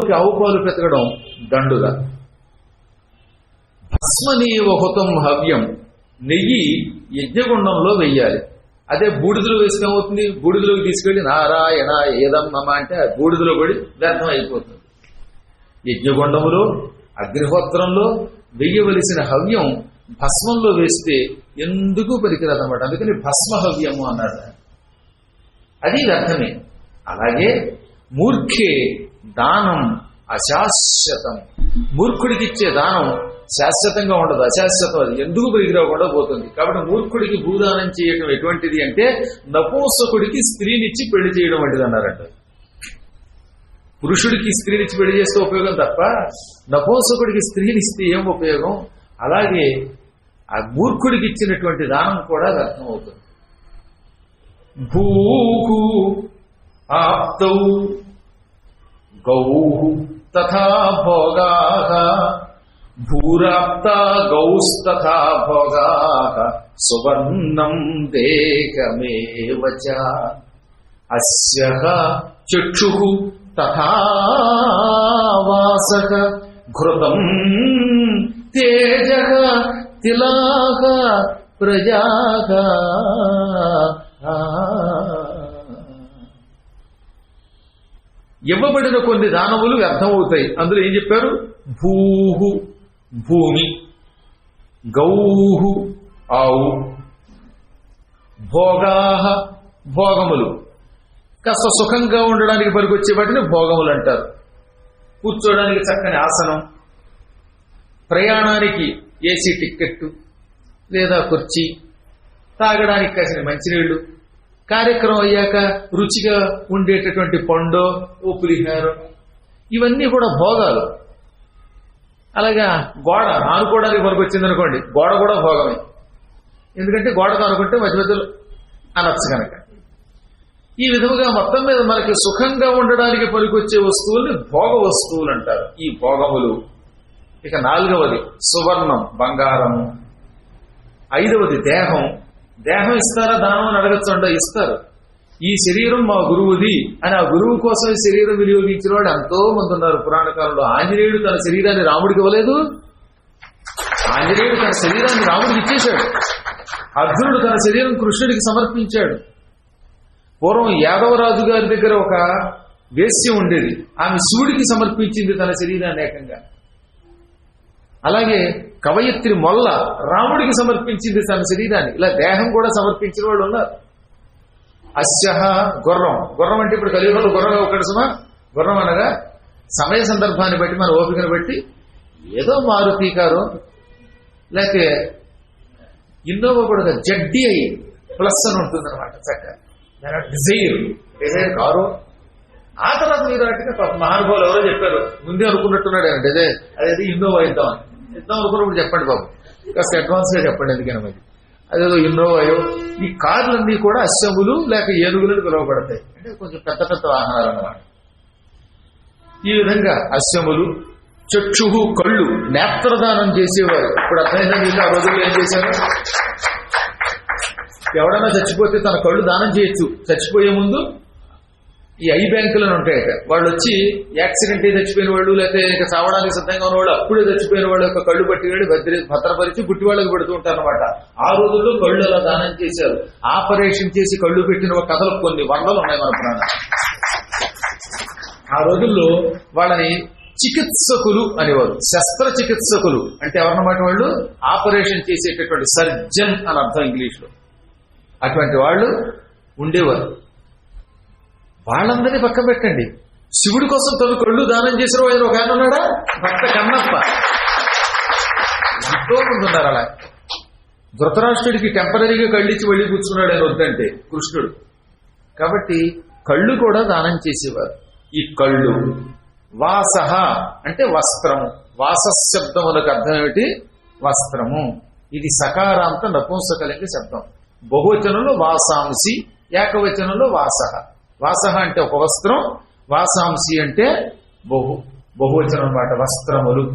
ఆవుకి ఆవు పాలు పెతకడం దండుగా. భస్మనీవ హుతం హవ్యం. నెయ్యి యజ్ఞగుండంలో వెయ్యాలి. అదే బూడిదలో వేస్తే అవుతుంది బూడిదలోకి తీసుకెళ్ళి నారాయణ ఏదమ్మమ్మ అంటే బూడిదలో పడి వ్యర్థం అయిపోతుంది. యజ్ఞగుండములో అగ్నిహోత్రంలో వెయ్యవలసిన హవ్యం భస్మంలో వేస్తే ఎందుకు పనికిరాదన్నమాట అందుకని భస్మ హవ్యము అన్నాడు అది వ్యర్థమే. అలాగే మూర్ఖే దానం అశాశ్వతం. మూర్ఖుడికి ఇచ్చే దానం శాశ్వతంగా ఉండదు. అశాశ్వతం అది ఎందుకు పనికిరాకుండా పోతుంది. కాబట్టి మూర్ఖుడికి భూదానం చేయటం ఎటువంటిది అంటే నపూంసకుడికి స్త్రీనిచ్చి పెళ్ళి చేయడం వంటిది అన్నారంట. పురుషుడికి స్త్రీనిచ్చి పెళ్ళి చేస్తే ఉపయోగం తప్ప నపూంసకుడికి స్త్రీనిస్తే ఏం ఉపయోగం? అలాగే ఆ మూర్ఖుడికి ఇచ్చినటువంటి దానం కూడా అర్థం అవుతుంది భూకు ఆప్తౌ గౌ తథా భోగా భూరాప్త గౌస్తథా భోగా సువర్ణం దేహమేవ చ అస్య చక్షు తథా వాసక ఘృతం తేజ తిలాగ ప్రజాగ ఇవ్వబడిన కొన్ని దానములు వ్యర్థమవుతాయి. అందులో ఏం చెప్పారు? భూహు భూమి గౌహు ఆవు భోగాహ భోగములు. కాస్త సుఖంగా ఉండడానికి పనికొచ్చే వాటిని భోగములు అంటారు. కూర్చోడానికి చక్కని ఆసనం ప్రయాణానికి ఏసీ టిక్కెట్టు లేదా కుర్చీ తాగడానికి కాసిన మంచినీళ్ళు కార్యక్రమం అయ్యాక రుచిగా ఉండేటటువంటి పండో ఓ పులిహారం ఇవన్నీ కూడా భోగాలు. అలాగా గోడ ఆనుకోవడానికి మనకు వచ్చింది అనుకోండి గోడ కూడా భోగమే. ఎందుకంటే గోడకు అనుకుంటే మధ్య మధ్యలో అనొచ్చు కనుక. ఈ విధముగా మొత్తం మీద మనకి సుఖంగా ఉండడానికి పనికొచ్చే వస్తువుల్ని భోగ వస్తువులు అంటారు ఈ భోగములు. ఇక నాలుగవది సువర్ణం బంగారము. ఐదవది దేహం. దేహం ఇస్తారా దానం అని అడగచ్చండ ఇస్తారు. ఈ శరీరం మా గురువుది. అని ఆ గురువు కోసం ఈ శరీరం వినియోగించిన వాడు ఎంతో మంది ఉన్నారు. పురాణ కాలంలో ఆంజనేయుడు తన శరీరాన్ని రాముడికి ఇవ్వలేదు. ఆంజనేయుడు తన శరీరాన్ని రాముడికి ఇచ్చేశాడు. అర్జునుడు తన శరీరం కృష్ణుడికి సమర్పించాడు. పూర్వం యాదవరాజు గారి దగ్గర ఒక వేస్య ఉండేది. ఆమె శివుడికి సమర్పించింది తన శరీరాన్ని ఏకంగా. అలాగే కవయత్రి మొల్ల రాముడికి సమర్పించింది తన శరీరాన్ని. ఇలా దేహం కూడా సమర్పించిన వాళ్ళు ఉన్నారు. అశ్యహ గుర్రం. గుర్రం అంటే ఇప్పుడు కలియుగంలో గుర్రం ఒకటి సుమా? గుర్రం అనగా సమయ సందర్భాన్ని బట్టి మన ఓపికను బట్టి ఏదో మారుతి కారు లేకపోతే ఇన్నోవా కూడా జడ్డి అయ్యి ప్లస్ అని ఉంటుంది అనమాట చక్కగా డిజైర్ డిజైర్ కారు. ఆ తర్వాత మీరు అంటే పాప మహానుభావులు ఎవరో చెప్పారు. ముందే అనుకున్నట్టున్నాడు ఆయన. డిజైర్ అదేది ఇన్నోవా ఇద్దామని. ఇద్దాం అనుకున్నప్పుడు చెప్పండి బాబు. కాస్త అడ్వాన్స్గా చెప్పండి ఎందుకని మరి. అదేదో ఇన్నోవాయో ఈ కార్లన్నీ కూడా అశ్వములు లేక ఏనుగులను పిలువబడతాయి. అంటే కొంచెం పెద్ద పెద్ద వాహనాలు అన్నమాట. ఈ విధంగా అశ్వములు చక్షుహు కళ్ళు నేత్రదానం చేసేవారు. ఇప్పుడు అర్థమైందా మీకు? ఆ రోజుల్లో ఏం చేశారు? ఎవడన్నా చచ్చిపోతే తన కళ్ళు దానం చేయొచ్చు. చచ్చిపోయే ముందు ఈ ఐ బ్యాంకులను ఉంటాయట వాళ్ళు వచ్చి యాక్సిడెంట్ అయి చచ్చిపోయిన వాళ్ళు లేకపోతే ఇంకా చావడానికి సిద్ధంగా ఉన్న వాళ్ళు అప్పుడే చచ్చిపోయిన వాళ్ళ యొక్క కళ్ళు పట్టుకెళ్ళి భద్ర భద్రపరిచి గుట్టి వాళ్ళకి పెడుతూ ఉంటారు అనమాట ఆ రోజుల్లో కళ్ళు అలా దానం చేశారు. ఆపరేషన్ చేసి కళ్ళు పెట్టిన ఒక కథలు కొన్ని వందలు ఉన్నాయి మన ప్రాణం ఆ రోజుల్లో వాళ్ళని చికిత్సకులు అనేవారు. శస్త్రచికిత్సకులు అంటే ఎవరన్నమాట వాళ్ళు? ఆపరేషన్ చేసేటటువంటి సర్జన్ అని అర్థం ఇంగ్లీష్లో అటువంటి వాళ్ళు ఉండేవారు. వాళ్ళందరినీ పక్క పెట్టండి. శివుడి కోసం తను కళ్ళు దానం చేసిన ఆయన ఒక ఆయన ఉన్నాడా? భక్త కన్నప్ప. ఎంతో మంది ఉన్నారు అలా. ధృతరాష్ట్రుడికి టెంపరీగా కళ్ళు ఇచ్చి వెళ్ళి కూర్చున్నాడు ఆయన వద్దంటే కృష్ణుడు. కాబట్టి కళ్ళు కూడా దానం చేసేవారు. ఈ కళ్ళు వాస అంటే వస్త్రము. వాసశబ్దములకు అర్థం ఏమిటి? వస్త్రము. ఇది సకారాంత నపుంసకలింగ శబ్దం. బహువచనంలో వాసాంసి ఏకవచనంలో వాసహ. వాసహ అంటే ఒక వస్త్రం వాసాంసి అంటే బహు బహువచనం అన్నమాట వస్త్రములు.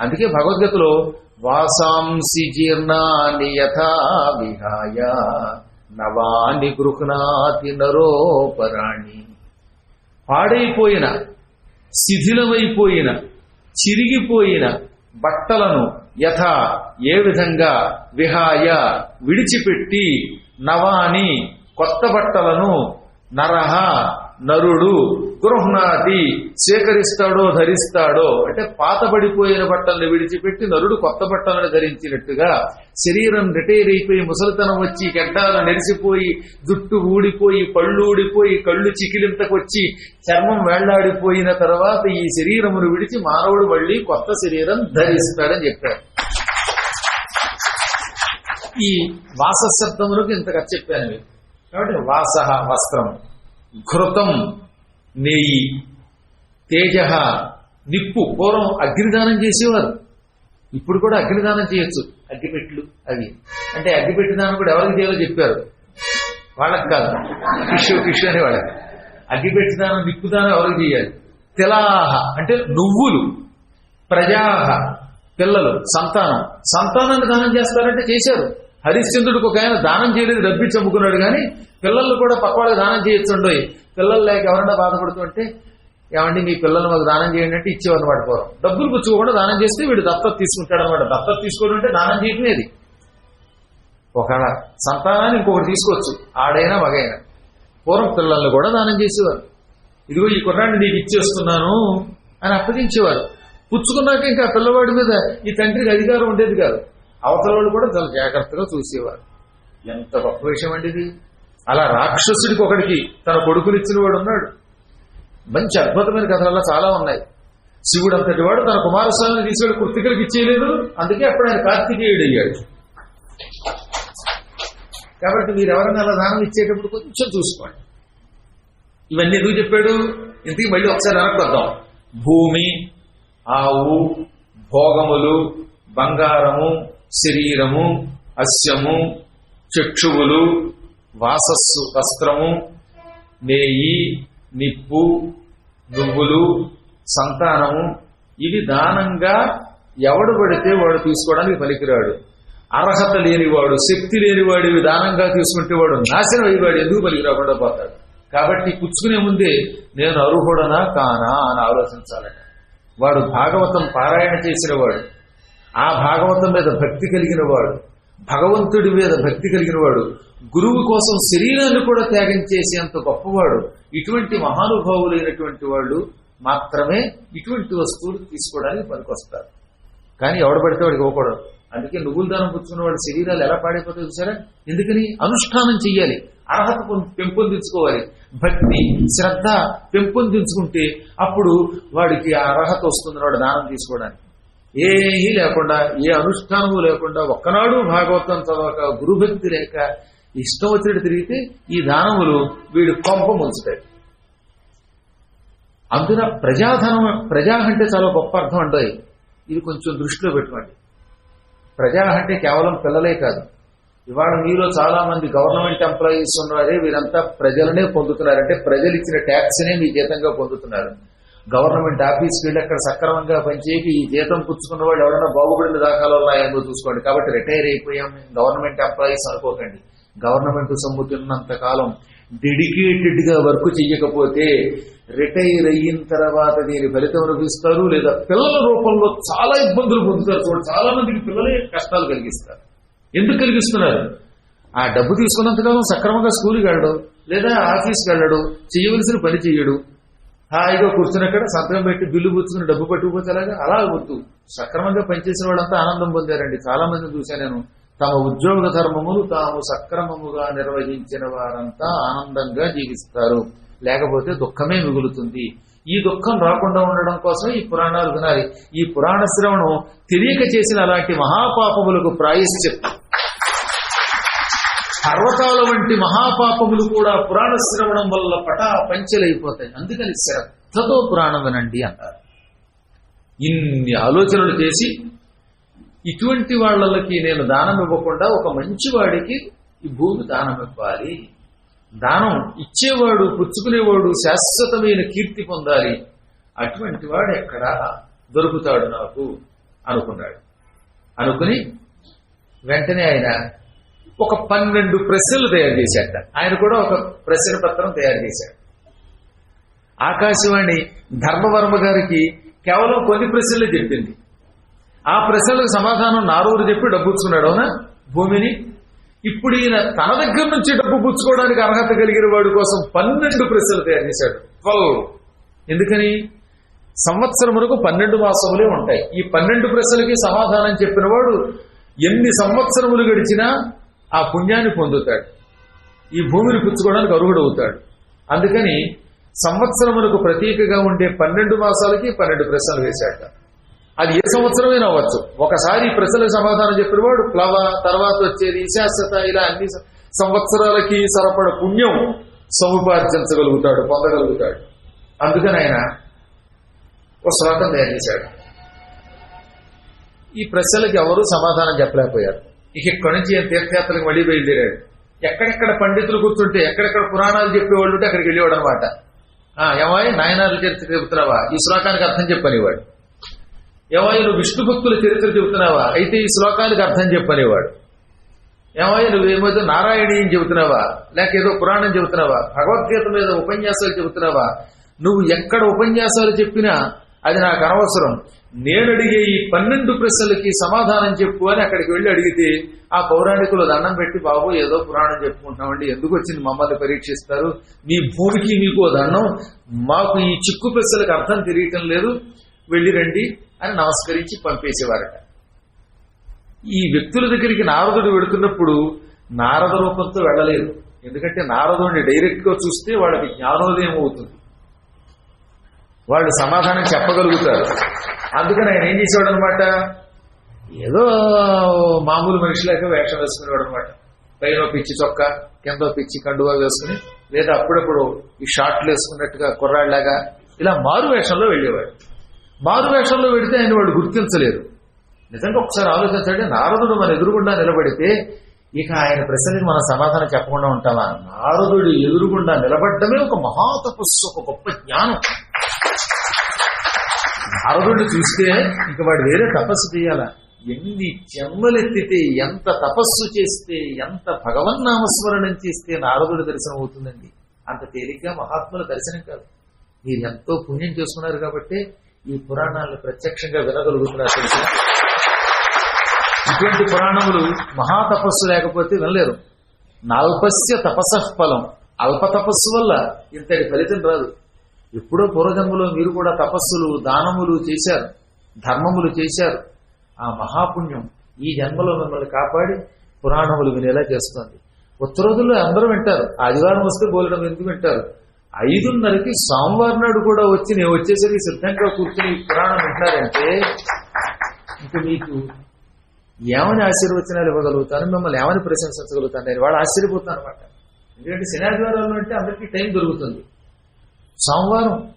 అందుకే భగవద్గీతలో వాసాంసి జీర్ణాని యథా విహాయ నవాని గృహ్ణాతి నరోపరాణి. పాడైపోయిన శిథిలమైపోయిన చిరిగిపోయిన బట్టలను యథా ఏ విధంగా విహాయ విడిచిపెట్టి నవాని కొత్త బట్టలను నరహ నరుడు గృహ్ణాతి స్వీకరిస్తాడో ధరిస్తాడో అంటే పాతబడిపోయిన బట్టల్ని విడిచిపెట్టి నరుడు కొత్త బట్టలను ధరించినట్టుగా శరీరం రిటైర్ అయిపోయి ముసలితనం వచ్చి గడ్డాలు నెరిసిపోయి జుట్టు ఊడిపోయి పళ్ళు ఊడిపోయి కళ్ళు చికిలింతకొచ్చి చర్మం వేళ్ళాడిపోయిన తర్వాత ఈ శరీరమును విడిచి మానవుడు మళ్ళీ కొత్త శరీరం ధరిస్తాడని చెప్పాడు. ఈ వాస శబ్దములకు ఇంతగా చెప్పాను. మీకు కాబట్టి వాస వస్త్రం. ఘృతం నెయ్యి తేజ నిప్పు. పూర్వం అగ్నిదానం చేసేవారు. ఇప్పుడు కూడా అగ్నిదానం చేయొచ్చు. అగ్గిపెట్లు. అవి. అంటే అగ్గిపెట్టి దానం కూడా ఎవరికి చేయాలో చెప్పారు. వాళ్ళకి కాదు. టిష్యూ టిష్యూ అనే వాళ్ళకి. అగ్గిపెట్టి దానం నిప్పు దానం ఎవరికి చేయాలి? తిలాహ. అంటే నువ్వులు. ప్రజాహ. పిల్లలు. సంతానం. సంతానాన్ని దానం చేస్తారంటే చేశారు. హరిశ్చంద్రుడికి ఒక ఆయన దానం చేయలేదు డబ్బి చమ్ముకున్నాడు కానీ పిల్లలు కూడా పక్కవాళ్ళకి దానం చేయొచ్చుండోయి పిల్లలు లేక ఎవరన్నా బాధపడుతుంటే ఏమండి మీ పిల్లలు మాకు దానం చేయండి అంటే ఇచ్చేవారు పూర్వం డబ్బులు పుచ్చుకోకుండా దానం చేస్తే వీడు దత్తత తీసుకుంటాడు అనమాట దత్తత తీసుకోవడం అంటే దానం చేయటమేది ఒక సంతానాన్ని ఇంకొకటి తీసుకోవచ్చు ఆడైనా మగైనా. పూర్వం పిల్లల్ని కూడా దానం చేసేవారు. ఇదిగో ఈ కుర్రాన్ని నీకు ఇచ్చేస్తున్నాను అని అప్పగించేవారు. పుచ్చుకున్నాక ఇంకా పిల్లవాడి మీద ఈ తండ్రికి అధికారం ఉండేది కాదు. అవతల వాళ్ళు కూడా చాలా జాగ్రత్తగా చూసేవారు ఎంత గొప్ప విషయం అండి ఇది. అలా రాక్షసుడికి ఒకడికి తన కొడుకునిచ్చిన వాడు ఉన్నాడు. మంచి అద్భుతమైన కథలలో చాలా ఉన్నాయి. శివుడు అంతటి వాడు తన కుమారస్వామిని తీసుకెళ్ళి కృతికలకు ఇచ్చేయలేదు. అందుకే అప్పుడు ఆయన కార్తికేయుడు అయ్యాడు కాబట్టి మీరు ఎవరైనా అలా దానం ఇచ్చేటప్పుడు కొంచెం చూసుకోండి. ఇవన్నీ ఎందుకు చెప్పాడు? ఇంతకీ మళ్ళీ ఒకసారి వెనక్కి భూమి ఆవు భోగములు బంగారము శరీరము అస్యము చక్షువులు వాసస్సు వస్త్రము నేయి నిప్పు నువ్వులు సంతానము ఇవి దానంగా ఎవడు పడితే వాడు తీసుకోవడానికి పలికిరాడు అర్హత లేనివాడు శక్తి లేనివాడు ఇవి దానంగా తీసుకుంటే వాడు నాశనం అయ్యేవాడు ఎందుకు పలికిరాకుండా పోతాడు? కాబట్టి పుచ్చుకునే ముందే నేను అర్హుడనా కానా అని ఆలోచించాలట వాడు భాగవతం పారాయణ చేసిన వాడు. ఆ భాగవతం మీద భక్తి కలిగిన వాడు భగవంతుడి మీద భక్తి కలిగిన వాడు గురువు కోసం శరీరాన్ని కూడా త్యాగం చేసేంత గొప్పవాడు ఇటువంటి మహానుభావులైనటువంటి వాళ్ళు మాత్రమే ఇటువంటి వస్తువులు తీసుకోవడానికి పనికొస్తారు. కానీ ఎవడు పడితే వాడికి ఇవ్వకూడదు. అందుకే నువ్వులు దానం పుచ్చుకున్న వాడి శరీరాలు ఎలా పాడైపోతాయి చూసారా? ఎందుకని? అనుష్ఠానం చెయ్యాలి. అర్హత పెంపొందించుకోవాలి. భక్తి శ్రద్ధ పెంపొందించుకుంటే అప్పుడు వాడికి ఆ అర్హత వస్తుంది వాడు దానం తీసుకోవడానికి. ఏమీ లేకుండా ఏ అనుష్ఠానము లేకుండా ఒక్కనాడు భాగవతం చదవక గురుభక్తి లేక ఇష్టం వచ్చినట్టు తిరిగితే ఈ దానములు వీడు కొంప ముంచుతాయి. అందున ప్రజాధనం ప్రజా అంటే చాలా గొప్ప అర్థం అంటాయి ఇది కొంచెం దృష్టిలో పెట్టుకోండి. ప్రజా అంటే కేవలం పిల్లలే కాదు. ఇవాళ మీలో చాలా మంది గవర్నమెంట్ ఎంప్లాయీస్ ఉన్నారే. వీరంతా ప్రజలనే పొందుతున్నారు. అంటే ప్రజలు ఇచ్చిన ట్యాక్స్నే మీ జీతంగా పొందుతున్నారు. గవర్నమెంట్ ఆఫీస్కి వెళ్ళి అక్కడ సక్రమంగా పనిచేసి ఈ జీతం పుచ్చుకున్న వాళ్ళు ఎవరైనా బాగుపడిన దాఖలు ఉన్నాయో చూసుకోండి. కాబట్టి రిటైర్ అయిపోయాం. గవర్నమెంట్ ఎంప్లాయీస్ అనుకోకండి. గవర్నమెంట్ సొమ్ము ఉన్నంత కాలం డెడికేటెడ్గా వర్క్ చెయ్యకపోతే రిటైర్ అయిన తర్వాత దీని ఫలితం అనుభవిస్తారు లేదా పిల్లల రూపంలో చాలా ఇబ్బందులు పొందుతారు చూడండి చాలా మందికి పిల్లలే కష్టాలు కలిగిస్తారు. ఎందుకు కలిగిస్తున్నారు? ఆ డబ్బు తీసుకున్నంతకాలం సక్రమంగా స్కూల్కి వెళ్ళడం లేదా ఆఫీస్కి వెళ్ళడం చేయవలసిన పని చేయడు హాయిగా కూర్చుని అక్కడ సంతకం పెట్టి బిల్లు పుచ్చుకుని డబ్బు పట్టుకుపోతే అలాగా అలా వద్దు సక్రమంగా పనిచేసిన వాళ్ళంతా ఆనందం పొందారండి. చాలా మంది చూశాను నేను. తమ ఉద్యోగ ధర్మములు తాము సక్రమముగా నిర్వహించిన వారంతా ఆనందంగా జీవిస్తారు. లేకపోతే దుఃఖమే మిగులుతుంది. ఈ దుఃఖం రాకుండా ఉండడం కోసం ఈ పురాణాలు వినాలి. ఈ పురాణ శ్రవణం తెలియక చేసిన అలాంటి మహాపాపములకు ప్రాయశ్చిత్తం. పర్వతాల వంటి మహాపాపములు కూడా పురాణ శ్రవణం వల్ల పటా పంచలైపోతాయి అందుకని శ్రద్ధతో పురాణం వినండి అన్నారు ఇన్ని ఆలోచనలు చేసి ఇటువంటి వాళ్ళకి నేను దానం ఇవ్వకుండా ఒక మంచివాడికి ఈ భూమి దానం ఇవ్వాలి. దానం ఇచ్చేవాడు పుచ్చుకునేవాడు శాశ్వతమైన కీర్తి పొందాలి. అటువంటి వాడు ఎక్కడ దొరుకుతాడు నాకు? అనుకున్నాడు. అనుకుని వెంటనే ఆయన ఒక పన్నెండు ప్రశ్నలు తయారు చేశాట ఆయన కూడా ఒక ప్రశ్న పత్రం తయారు చేశాడు ఆకాశవాణి ధర్మవర్మ గారికి కేవలం కొన్ని ప్రశ్నలే చెప్పింది. ఆ ప్రశ్నలకు సమాధానం నారూరు చెప్పి డబ్బు పుచ్చుకున్నాడు అవునా? భూమిని? ఇప్పుడు ఈయన తన దగ్గర నుంచి డబ్బు పుచ్చుకోవడానికి అర్హత కలిగిన వాడి కోసం పన్నెండు ప్రశ్నలు తయారు చేశాడు. ట్వెల్వ్ ఎందుకని? వరకు పన్నెండు మాసములే ఉంటాయి. ఈ పన్నెండు ప్రశ్నలకి సమాధానం చెప్పిన వాడు ఎన్ని సంవత్సరములు గడిచినా ఆ పుణ్యాన్ని పొందుతాడు. ఈ భూమిని పుచ్చుకోవడానికి అర్హుడవుతాడు అందుకని సంవత్సరములకు ప్రతీకగా ఉండే పన్నెండు మాసాలకి పన్నెండు ప్రశ్నలు వేశాడు. అది ఏ సంవత్సరమైనా అవ్వచ్చు. ఒకసారి ప్రశ్నల సమాధానం చెప్పిన వాడు ప్లవ తర్వాత వచ్చేది శాశ్వత ఇలా అన్ని సంవత్సరాలకి సరపడ పుణ్యం సముపార్జించగలుగుతాడు పొందగలుగుతాడు. అందుకని ఆయన ఒక శ్లోకం తయారు చేశాడు. ఈ ప్రశ్నలకు ఎవరు సమాధానం చెప్పలేకపోయారు. ఇక ఇక్కడి నుంచి ఆయన తీర్థయాత్రలకు మళ్ళీ బయలుదేరాడు. ఎక్కడెక్కడ పండితులు కూర్చుంటే ఎక్కడెక్కడ పురాణాలు చెప్పేవాళ్ళు ఉంటే అక్కడికి వెళ్ళేవాడు అనమాట ఏమాయి నాయనార్ల చరిత్ర చెబుతున్నావా? ఈ శ్లోకానికి అర్థం చెప్పనేవాడు. ఏమాయి నువ్వు విష్ణు భక్తుల చరిత్ర చెబుతున్నావా? అయితే ఈ శ్లోకానికి అర్థం చెప్పనేవాడు. ఏమాయి నువ్వేమో నారాయణీయం చెబుతున్నావా? లేక ఏదో పురాణం చెబుతున్నావా? భగవద్గీత మీద ఉపన్యాసాలు చెబుతున్నావా? నువ్వు ఎక్కడ ఉపన్యాసాలు చెప్పినా అది నాకు అనవసరం. నేను అడిగే ఈ పన్నెండు ప్రశ్నలకి సమాధానం చెప్పు అని అక్కడికి వెళ్ళి అడిగితే ఆ పౌరాణికులు దండం పెట్టి బాబు ఏదో పురాణం చెప్పుకుంటామండి ఎందుకు వచ్చింది మమ్మల్ని పరీక్షిస్తారు? మీ భూమికి మీకు ఓ దండం. మాకు ఈ చిక్కు ప్రశ్నలకు అర్థం తెలియటం లేదు. వెళ్ళి రండి అని నమస్కరించి పంపేసేవారట. ఈ వ్యక్తుల దగ్గరికి నారదుడు వెడుతున్నప్పుడు నారద రూపంతో వెళ్ళలేదు. ఎందుకంటే నారదుడిని డైరెక్ట్గా చూస్తే వాళ్ళకి జ్ఞానోదయం అవుతుంది. వాళ్ళు సమాధానం చెప్పగలుగుతారు. అందుకని ఆయన ఏం చేసేవాడు అనమాట ఏదో మామూలు మనిషిలాగా వేషం వేసుకునేవాడు అనమాట పైన పిచ్చి చొక్క కింద పిచ్చి కండువా వేసుకుని లేదా అప్పుడప్పుడు ఈ షార్ట్లు వేసుకున్నట్టుగా కుర్రాళ్ళగా ఇలా మారు వేషంలో వెళ్ళేవాడు. మారు వేషంలో వెడితే ఆయన వాళ్ళు గుర్తించలేరు. నిజంగా ఒకసారి ఆలోచించండి నారదుడు మన ఎదురుగుండా నిలబడితే ఇక ఆయన ప్రశ్నకి మనం సమాధానం చెప్పకుండా ఉంటామా? నారదుడు ఎదురుగుండా నిలబడ్డమే ఒక మహాతపస్సు ఒక గొప్ప జ్ఞానం. నారదుడిని చూస్తే ఇక వాడు వేరే తపస్సు చేయాల? ఎన్ని జన్మలెత్తితే ఎంత తపస్సు చేస్తే ఎంత భగవన్నామస్మరణం చేస్తే నారదుడి దర్శనం అవుతుందండి. అంత తేలిగ్గా మహాత్ముల దర్శనం కాదు. మీరు ఎంతో పుణ్యం చేసుకున్నారు కాబట్టి ఈ పురాణాలను ప్రత్యక్షంగా వినగలుగుతున్నారు తెలుసా ఇటువంటి పురాణములు మహాతపస్సు లేకపోతే వినలేరు. నాల్పస్య తపస్ఫలం అల్ప తపస్సు వల్ల ఇంతటి ఫలితం రాదు. ఎప్పుడో పూర్వజన్మలో మీరు కూడా తపస్సులు దానములు చేశారు ధర్మములు చేశారు. ఆ మహాపుణ్యం ఈ జన్మలో మిమ్మల్ని కాపాడి పురాణములు వినేలా చేస్తుంది. ఉత్తర రోజుల్లో అందరూ వింటారు. ఆదివారం వస్తే బోలడం ఎందుకు వింటారు? ఐదున్నరకి సోమవారం నాడు కూడా వచ్చి నేను వచ్చేసరికి సిద్ధంగా కూర్చుని పురాణం వింటారంటే ఇంకా మీకు ఏమని ఆశీర్వచనాలు ఇవ్వగలుగుతాను? మిమ్మల్ని ఏమని ప్రశంసించగలుగుతాను? నేను వాళ్ళు ఆశ్చర్యపోతాను అనమాట ఎందుకంటే శనాదివారాలు అంటే అందరికీ టైం దొరుకుతుంది. సోమవారం.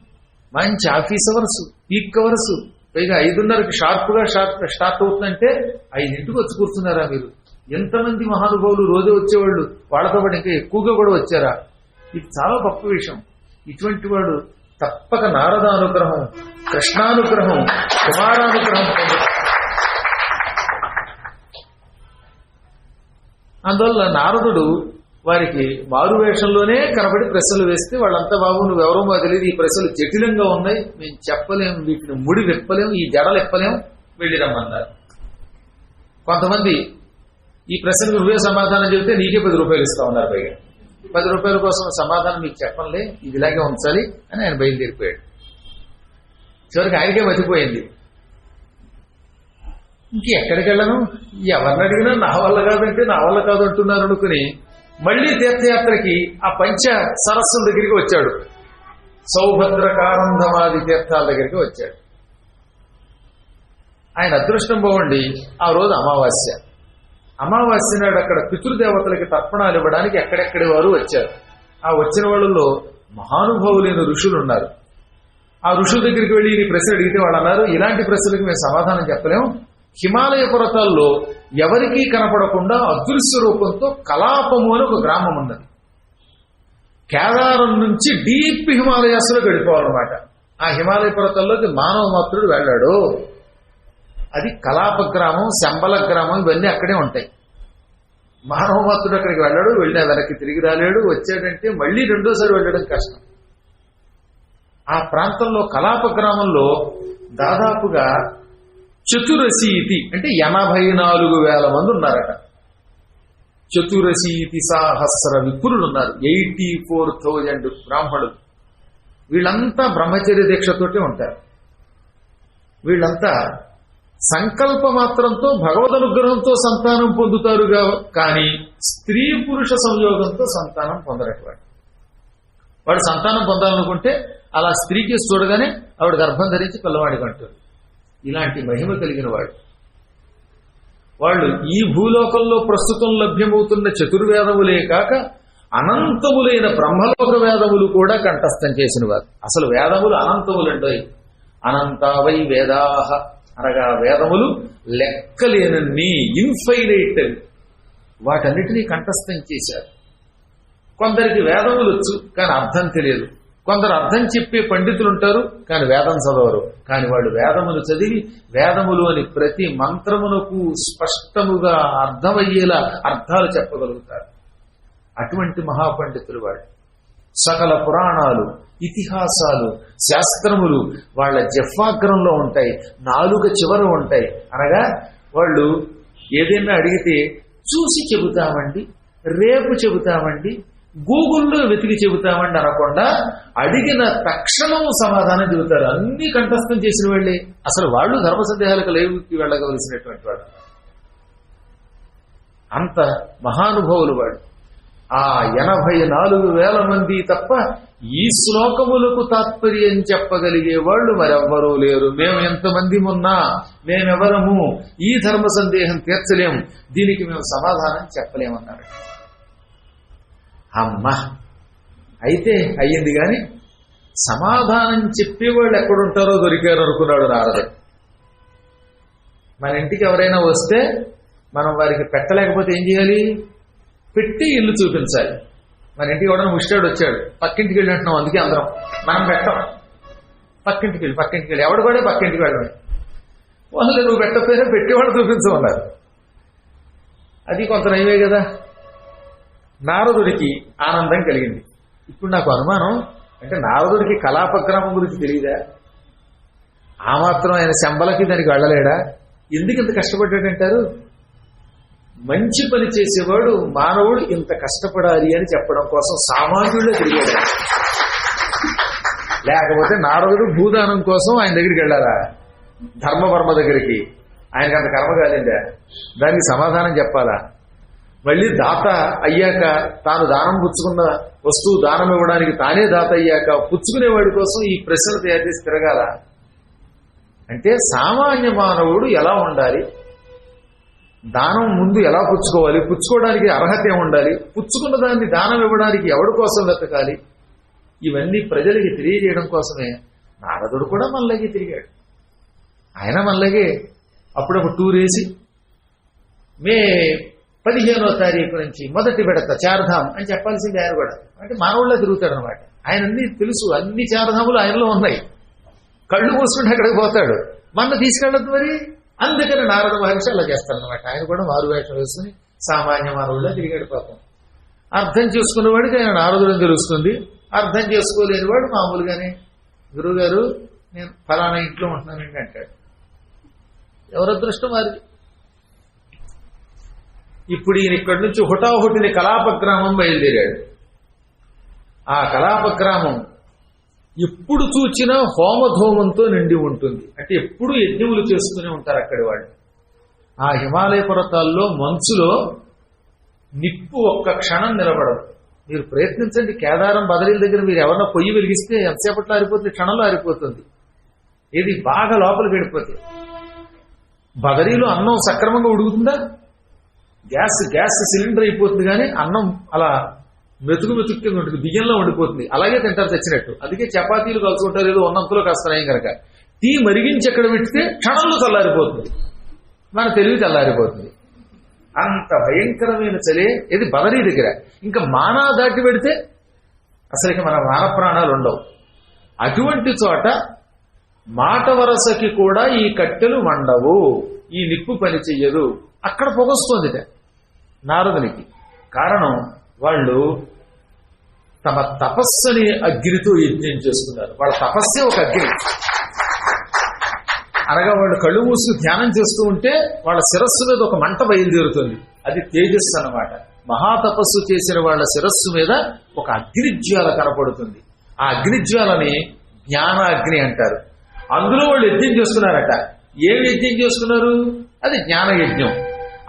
మంచి ఆఫీస్ అవర్స్ పీక్ అవర్స్. పైగా ఐదున్నరకి షార్ప్గా షార్ప్ స్టార్ట్ అవుతుందంటే ఐదింటికి వచ్చి కూర్చున్నారా మీరు? ఎంతమంది మహానుభావులు రోజు వచ్చేవాళ్ళు? వాళ్ళతో పాటు ఇంకా ఎక్కువగా కూడా వచ్చారా? ఇది చాలా గొప్ప విషయం. ఇటువంటి వాడు తప్పక నారద అనుగ్రహం కృష్ణానుగ్రహం కుమారానుగ్రహం అందువల్ల నారదుడు వారికి మారు వేషంలోనే కనబడి ప్రశ్నలు వేస్తే వాళ్ళంతా బాబు నువ్వు ఎవరో మాకు తెలియదు ఈ ప్రశ్నలు జటిలంగా ఉన్నాయి మేము చెప్పలేము వీటిని ముడి విప్పలేము ఈ జడలు ఎప్పలేం వెళ్ళి రమ్మన్నారు కొంతమంది ఈ ప్రశ్నకు నువ్వే సమాధానం చెబితే నీకే పది రూపాయలు ఇస్తా ఉన్నారు పైగా. పది రూపాయల కోసం సమాధానం మీకు చెప్పంలే ఇది ఇలాగే ఉంచాలి అని ఆయన బయలుదేరిపోయాడు. చివరికి ఆయనకే మతిపోయింది. ఇంకెక్కడికి వెళ్ళను? ఎవరిని అడిగినా నా వల్ల కాదంటే నా వల్ల కాదు అంటున్నారు అనుకుని మళ్ళీ తీర్థయాత్రకి ఆ పంచ సరస్సుల దగ్గరికి వచ్చాడు. సౌభద్రకానందమాది తీర్థాల దగ్గరికి వచ్చాడు. ఆయన అదృష్టం బాగుండి ఆ రోజు అమావాస్య. అమావాస్య నాడు అక్కడ పితృదేవతలకి తర్పణాలు ఇవ్వడానికి ఎక్కడెక్కడి వారు వచ్చారు. ఆ వచ్చిన వాళ్ళలో మహానుభావులైన ఋషులు ఉన్నారు. ఆ ఋషుల దగ్గరికి వెళ్ళి ఈ ప్రశ్న అడిగితే వాళ్ళు అన్నారు ఇలాంటి ప్రశ్నలకు మేము సమాధానం చెప్పలేము. హిమాలయ పర్వతాల్లో ఎవరికీ కనపడకుండా అదృశ్య రూపంతో కలాపము అని ఒక గ్రామం ఉన్నది. కేదారం నుంచి డీప్ హిమాలయాస్లో గడిపోవాలన్నమాట ఆ హిమాలయ పర్వతాల్లోకి మానవ మాత్రుడు వెళ్ళాడు. అది కలాప గ్రామం శంబల గ్రామం ఇవన్నీ అక్కడే ఉంటాయి. మానవ మాత్రుడు అక్కడికి వెళ్ళాడు వెళ్ళిన వెనక్కి తిరిగి రాలేడు వచ్చాడంటే మళ్ళీ రెండోసారి వెళ్ళడం కష్టం. ఆ ప్రాంతంలో కలాప గ్రామంలో దాదాపుగా చతురశీతి అంటే ఎనభై నాలుగు వేల మంది ఉన్నారట. చతురశీతి సాహస్ర విపురులు ఉన్నారు. ఎయిటీ ఫోర్ థౌజండ్ బ్రాహ్మణులు. వీళ్ళంతా బ్రహ్మచర్య దీక్షతోటి ఉంటారు. వీళ్ళంతా సంకల్ప మాత్రంతో భగవద్ అనుగ్రహంతో సంతానం పొందుతారుగా కానీ స్త్రీ పురుష సంయోగంతో సంతానం పొందరటువంటి వాడు. సంతానం పొందాలనుకుంటే అలా స్త్రీకి చూడగానే ఆవిడ గర్భం ధరించి పిల్లవాడికి అంటారు ఇలాంటి మహిమ కలిగిన వాడు. వాళ్ళు ఈ భూలోకంలో ప్రస్తుతం లభ్యమవుతున్న చతుర్వేదములే కాక అనంతములైన బ్రహ్మలోక వేదములు కూడా కంఠస్థం చేసిన వారు అసలు వేదములు అనంతములండోయ్. అనంతావై వేదాహ. అనగా వేదములు లెక్కలేనన్ని ఇన్ఫైనైట్. వాటన్నిటినీ కంఠస్థం చేశారు. కొందరికి వేదములు వచ్చు కానీ అర్థం తెలియదు. కొందరు అర్థం చెప్పే పండితులు ఉంటారు కానీ వేదం చదవరు. కానీ వాళ్ళు వేదములు చదివి వేదములు అని ప్రతి మంత్రమునకు స్పష్టముగా అర్థమయ్యేలా అర్థాలు చెప్పగలుగుతారు. అటువంటి మహాపండితులు వాళ్ళు సకల పురాణాలు ఇతిహాసాలు శాస్త్రములు వాళ్ళ జఫాగ్రంలో ఉంటాయి నాలుగ చివర ఉంటాయి. అనగా వాళ్ళు ఏదైనా అడిగితే చూసి చెబుతామండి రేపు చెబుతామండి గూగుల్లో వెతికి చెబుతామండి అనకుండా అడిగిన తక్షణం సమాధానం చెబుతారు. అన్ని కంఠస్థం చేసిన వాళ్ళే. అసలు వాళ్ళు ధర్మ సందేహాలకు లేవుకి వెళ్ళగవలసినటువంటి వాడు అంత మహానుభావులు వాడు ఆ ఎనభై నాలుగు వేల మంది తప్ప ఈ శ్లోకములకు తాత్పర్యం చెప్పగలిగే వాళ్ళు మరెవ్వరూ లేరు. మేము ఎంతమంది ఉన్నా మేమెవరము? ఈ ధర్మ సందేహం తీర్చలేము. దీనికి మేము సమాధానం చెప్పలేమన్నారు. అమ్మ. అయితే అయ్యింది గాని సమాధానం చెప్పేవాళ్ళు ఎక్కడుంటారో దొరికారు అనుకున్నాడు నారదుడు. మన ఇంటికి ఎవరైనా వస్తే మనం వారికి పెట్టలేకపోతే ఏం చేయాలి? పెట్టి ఇల్లు చూపించాలి. మన ఇంటికి ఎవడన్నా ముష్టాడు వచ్చాడు పక్కింటికి వెళ్ళింటున్నాం అందుకే అందరం. మనం పెట్టం. పక్కింటికి వెళ్ళి పక్కింటికి వెళ్ళి. ఎవడు కూడా పక్కింటికి వెళ్ళడం. వాళ్ళు నువ్వు పెట్టకపోయినా పెట్టేవాడు చూపించమన్నారు. అది కొంత నయమే కదా. నారదుడికి ఆనందం కలిగింది. ఇప్పుడు నాకు అనుమానం అంటే నారదుడికి కళాపక్రమం గురించి తెలియదా? ఆ మాత్రం ఆయన శంబలకి దానికి వెళ్ళలేడా? ఎందుకు ఇంత కష్టపడ్డాడంటారు మంచి పని చేసేవాడు మానవుడు ఇంత కష్టపడాలి అని చెప్పడం కోసం సామాన్యుడే తిరిగాడు లేకపోతే నారదుడు భూదానం కోసం ఆయన దగ్గరికి వెళ్ళారా? ధర్మవర్మ దగ్గరికి. ఆయనకు అంత కర్మ కాలిందా దానికి సమాధానం చెప్పాలా? మళ్ళీ దాత అయ్యాక తాను దానం పుచ్చుకున్న వస్తువు దానం ఇవ్వడానికి తానే దాత అయ్యాక పుచ్చుకునేవాడి కోసం ఈ ప్రశ్నలు తయారు చేసి తిరగాల? అంటే సామాన్య మానవుడు ఎలా ఉండాలి? దానం ముందు ఎలా పుచ్చుకోవాలి? పుచ్చుకోవడానికి అర్హత ఏమి ఉండాలి పుచ్చుకున్న దాన్ని దానం ఇవ్వడానికి ఎవడి కోసం వెతకాలి? ఇవన్నీ ప్రజలకి తెలియజేయడం కోసమే నారదుడు కూడా మళ్ళీ తిరిగాడు. ఆయన మళ్ళగే అప్పుడప్పుడు టూర్ వేసి మే పదిహేనో తారీఖు నుంచి మొదటి విడత చార్ధాం అని చెప్పాల్సింది ఆయన కూడా. అంటే మానవుల్లో తిరుగుతాడు అనమాట ఆయన అన్ని తెలుసు అన్ని చార్ధాములు ఆయనలో ఉన్నాయి. కళ్ళు మూసుకుంటే అక్కడికి పోతాడు. మన తీసుకెళ్ళదు మరి? అందుకని నారద మహర్షి అలా చేస్తాడనమాట ఆయన కూడా మారు వేషం వేసుకుని సామాన్య మానవుల్లో తిరిగాడు పాపం అర్థం చేసుకున్నవాడికి ఆయన నారదుడు తెలుస్తుంది. అర్థం చేసుకోలేని వాడు మామూలుగానే గురువుగారు నేను ఫలానా ఇంట్లో ఉంటున్నానండి అంటాడు. ఎవరి అదృష్టం వారిది. ఇప్పుడు ఈయన ఇక్కడి నుంచి హుటాహుటిని కలాపగ్రామం బయలుదేరాడు. ఆ కలాపగ్రామం ఎప్పుడు చూచినా హోమధూమంతో నిండి ఉంటుంది. అంటే ఎప్పుడు యజ్ఞములు చేస్తూనే ఉంటారు అక్కడి వాళ్ళు. ఆ హిమాలయ పర్వతాల్లో మంచులో నిప్పు ఒక్క క్షణం నిలబడదు. మీరు ప్రయత్నించండి కేదారం బదరీల దగ్గర మీరు ఎవరన్నా పొయ్యి వెలిగిస్తే ఎంతసేపట్లో ఆరిపోతుంది? క్షణంలో ఆరిపోతుంది. ఇది బాగా లోపలికి వెళ్ళిపోతుంది బదరీలో అన్నం సక్రమంగా ఉడుకుతుందా? గ్యాస్ గ్యాస్ సిలిండర్ అయిపోతుంది కానీ అన్నం అలా మెతుకు మెతుకు కింద ఉంటుంది బియ్యంలో ఉండిపోతుంది అలాగే తింటారు తెచ్చినట్టు అందుకే చపాతీలు కలుసుకుంటారు ఏదో ఉన్నంతలో కాస్తున్నాయి కనుక. టీ మరిగించి ఎక్కడ పెడితే క్షణంలో చల్లారిపోతుంది. మన తెలివి చల్లారిపోతుంది. అంత భయంకరమైన చలే ఇది బదరీ దగ్గర. ఇంకా మానా దాటి పెడితే అసలు ఇక మన మాన ప్రాణాలు ఉండవు. అటువంటి చోట మాట వరసకి కూడా ఈ కట్టెలు మండవు ఈ నిప్పు పని చెయ్యదు. అక్కడ పొగొస్తోందిట. నారదునికి. కారణం వాళ్ళు తమ తపస్సుని అగ్నితో యజ్ఞం చేసుకున్నారు వాళ్ళ తపస్సే ఒక అగ్ని. అనగా వాళ్ళు కళ్ళు మూసుకు ధ్యానం చేస్తూ ఉంటే వాళ్ళ శిరస్సు మీద ఒక మంట బయలుదేరుతుంది. అది తేజస్సు అనమాట మహాతపస్సు చేసిన వాళ్ళ శిరస్సు మీద ఒక అగ్నిజ్వాల కనపడుతుంది. ఆ అగ్నిజ్వాలని జ్ఞాన అగ్ని అంటారు. అందులో వాళ్ళు యజ్ఞం చేస్తున్నారట. ఏం యజ్ఞం చేసుకున్నారు? అది జ్ఞాన యజ్ఞం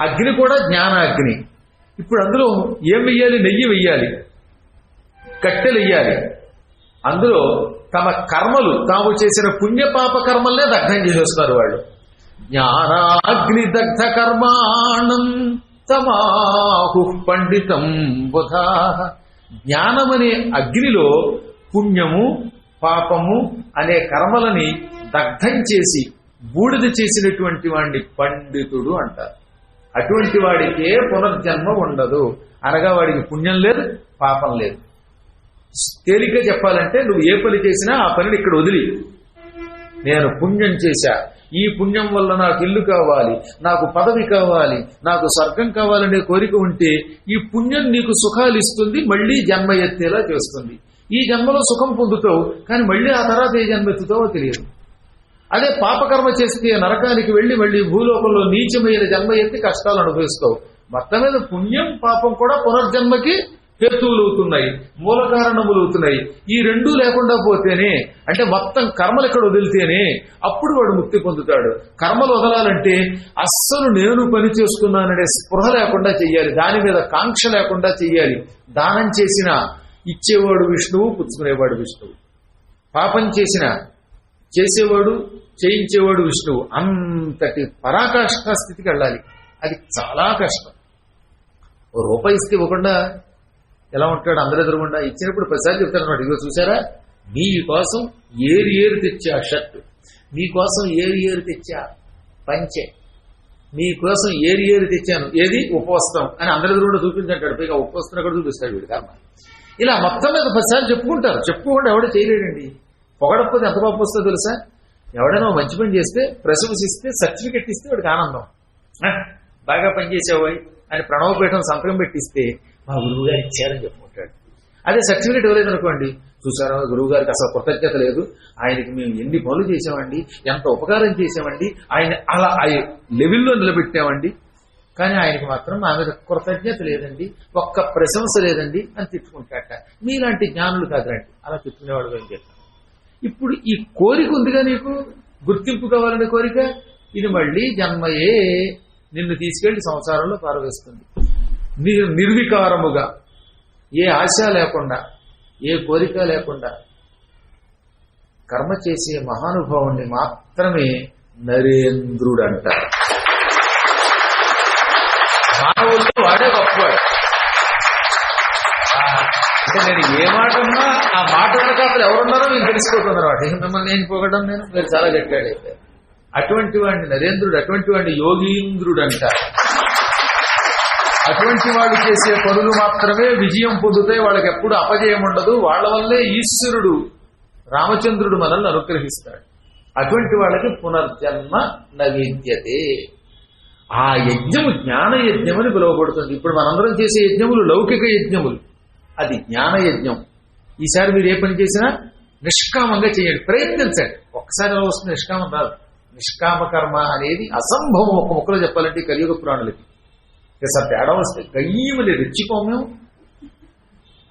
అగ్ని కూడా జ్ఞాన అగ్ని ఇప్పుడు అందులో ఏం వెయ్యాలి? నెయ్యి వెయ్యాలి. కట్టెలు వెయ్యాలి. అందులో తమ కర్మలు తాము చేసిన పుణ్యపాప కర్మల్నే దగ్ధం చేసేస్తున్నారు వాళ్ళు. జ్ఞానాగ్ని దగ్ధ కర్మాణం తమాహు పండితం బుధా. జ్ఞానమనే అగ్నిలో పుణ్యము పాపము అనే కర్మలని దగ్ధం చేసి బూడిద చేసినటువంటి వాడిని పండితుడు అంటారు. అటువంటి వాడికే పునర్జన్మ ఉండదు. అనగా వాడికి పుణ్యం లేదు పాపం లేదు. తేలిక చెప్పాలంటే నువ్వు ఏ పని చేసినా ఆ పనిని ఇక్కడ వదిలి. నేను పుణ్యం చేశా. ఈ పుణ్యం వల్ల నాకు ఇల్లు కావాలి నాకు పదవి కావాలి నాకు స్వర్గం కావాలనే కోరిక ఉంటే ఈ పుణ్యం నీకు సుఖాలు ఇస్తుంది మళ్ళీ జన్మ ఎత్తేలా చేస్తుంది. ఈ జన్మలో సుఖం పొందుతావు కానీ మళ్ళీ ఆ తర్వాత ఏ జన్మ ఎత్తుతావో తెలియదు. అదే పాపకర్మ చేస్తే నరకానికి వెళ్ళి మళ్ళీ భూలోకంలో నీచమైన జన్మ ఎత్తి కష్టాలు అనుభవిస్తావు. మొత్తం మీద పుణ్యం పాపం కూడా పునర్జన్మకి హేతువులు అవుతున్నాయి మూల కారణములు అవుతున్నాయి ఈ రెండూ లేకుండా పోతేనే అంటే మొత్తం కర్మలు ఇక్కడ వదిలితేనే అప్పుడు వాడు ముక్తి పొందుతాడు. కర్మలు వదలాలంటే అస్సలు నేను పని చేసుకున్నాననే స్పృహ లేకుండా చెయ్యాలి దాని మీద కాంక్ష లేకుండా చెయ్యాలి. దానం చేసిన ఇచ్చేవాడు విష్ణువు పుచ్చుకునేవాడు విష్ణువు. పాపం చేసిన చేసేవాడు చేయించేవాడు విష్ణువు. అంతటి పరాకాష్ఠ స్థితికి వెళ్ళాలి. అది చాలా కష్టం. ఓ రూపాయి ఇస్తే ఇవ్వకుండా ఎలా ఉంటాడు? అందరి ఎదురుకుండా ఇచ్చినప్పుడు ప్రసాద్ చెప్తాడు అన్నమాట. ఇదిగో చూసారా? మీకోసం ఏరు ఏరు తెచ్చా షర్ట్. మీకోసం ఏరు ఏరు తెచ్చా పంచె. మీకోసం ఏరు ఏరు తెచ్చాను. ఏది? ఉపవస్త్రం అని అందరి ఎదురుగుండా చూపించాడు పైగా ఉపవస్త్రం కూడా చూపిస్తాడు వీడు? కర్మ. ఇలా మొత్తం మీద పదిసార్లు చెప్పుకుంటారు. చెప్పుకోకుండా ఎవడో చేయలేడండి. పొగడకపోతే ఎంత పాపం వస్తుందో తెలుసా? ఎవడైనా మంచి పని చేస్తే ప్రశంసిస్తే సర్టిఫికెట్ ఇస్తే వాడికి ఆనందం. బాగా పనిచేసేవాయి అని ప్రణవపీఠం సంతకం పెట్టిస్తే మా గురువు గారు ఇచ్చారని చెప్పుకుంటాడు. అదే సర్టిఫికెట్ ఇవ్వలేదు అనుకోండి. చూసారా గురువు గారికి అసలు కృతజ్ఞత లేదు. ఆయనకి మేము ఎన్ని పనులు చేసామండి ఎంత ఉపకారం చేసామండి ఆయన అలా ఆ లెవెల్లో నిలబెట్టామండి. కానీ ఆయనకి మాత్రం మా మీద కృతజ్ఞత లేదండి ఒక్క ప్రశంస లేదండి అని తిట్టుకుంటాట మీలాంటి జ్ఞానులు కాదురండి. అలా తిట్టుకునేవాడు ఏం చెప్తాను ఇప్పుడు ఈ కోరిక ఉందిగా నీకు? గుర్తింపు కావాలనే కోరిక? ఇది మళ్ళీ జన్మయే నిన్ను తీసుకెళ్ళి సంసారంలో పారవేస్తుంది. నిర్వికారముగా. ఏ ఆశ లేకుండా ఏ కోరిక లేకుండా. కర్మ చేసే మహానుభావుణ్ణి మాత్రమే నరేంద్రుడు అంటారు మానవుల్లో వాడే గొప్పవాడు అంటే నేను ఏ మాట ఉన్నా ఆ మాట వెనకాతలు ఎవరున్నారో మీరు తెలిసిపోతుంది అనమాట మిమ్మల్ని నేను పోగడం నేను? మీరు చాలా గట్టాడైతే అటువంటి వాడిని నరేంద్రుడు అటువంటి వాడిని యోగీంద్రుడు అంటారు. అటువంటి వాళ్ళు చేసే పనులు మాత్రమే విజయం పొందుతాయి. వాళ్ళకి ఎప్పుడు అపజయం ఉండదు. వాళ్ళ వల్లే ఈశ్వరుడు రామచంద్రుడు మనల్ని అనుగ్రహిస్తాడు. అటువంటి వాళ్ళకి పునర్జన్మ నవిద్యతే. ఆ యజ్ఞము జ్ఞాన యజ్ఞమని అని పిలువబడుతుంది. ఇప్పుడు మనందరం చేసే యజ్ఞములు లౌకిక యజ్ఞములు. అది జ్ఞాన యజ్ఞం ఈసారి మీరు ఏ పని చేసినా నిష్కామంగా చేయండి. ప్రయత్నించండి. ఒక్కసారి ఎలా వస్తుంది నిష్కామం రాదు. నిష్కామ కర్మ అనేది అసంభవం. ఒక ముక్కలో చెప్పాలంటే కలియుగ పురాణులకి. సార్ తేడా వస్తే గయ్యమని లేదు. మేము.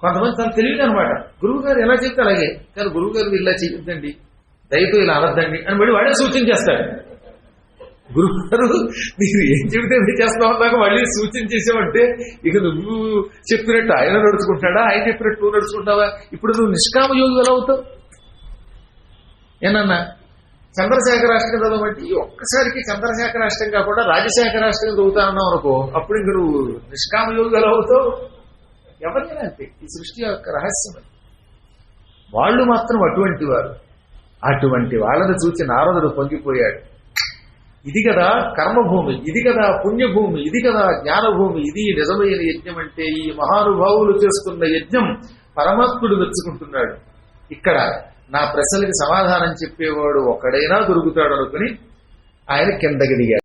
కొంతమంది చాలా తెలియదు అనమాట గురువు గారు ఎలా చెప్తే అలాగే. కానీ గురువు గారు ఇలా చేయొద్దండి దయతో ఇలా అనద్దండి అని మళ్ళీ వాడే సూచన చేస్తాడు. గురువు మీరు ఏం చెబితే మీరు చేస్తావు నాకు మళ్ళీ సూచన చేసావంటే ఇక నువ్వు చెప్పినట్టు ఆయన నడుచుకుంటాడా ఆయన చెప్పినట్టు నువ్వు నడుచుకుంటావా ఇప్పుడు నువ్వు నిష్కామ యోగి ఎలా అవుతావు? ఏనన్నా చంద్రశేఖరాష్టకం రాష్ట్రం ఈ ఒక్కసారికి చంద్రశేఖరాష్టం కాకుండా రాజశేఖరాష్టకం చదువుతానన్నావు అనుకో అప్పుడు ఇంక నువ్వు నిష్కామ యోగి ఎలా అవుతావు? ఎవరైనా అంతే ఈ సృష్టి యొక్క రహస్యం అది. వాళ్ళు మాత్రం అటువంటి వారు. అటువంటి వాళ్ళని చూసి నారదుడు పొంగిపోయాడు. ఇది కదా కర్మభూమి ఇది కదా పుణ్యభూమి ఇది కదా జ్ఞానభూమి ఇది నిజమైన యజ్ఞం అంటే ఈ మహానుభావులు చేస్తున్న యజ్ఞం పరమాత్ముడు మెచ్చుకుంటున్నాడు. ఇక్కడ నా ప్రశ్నలకి సమాధానం చెప్పేవాడు ఒక్కడైనా దొరుకుతాడు అనుకుని ఆయన కిందకి దిగాడు.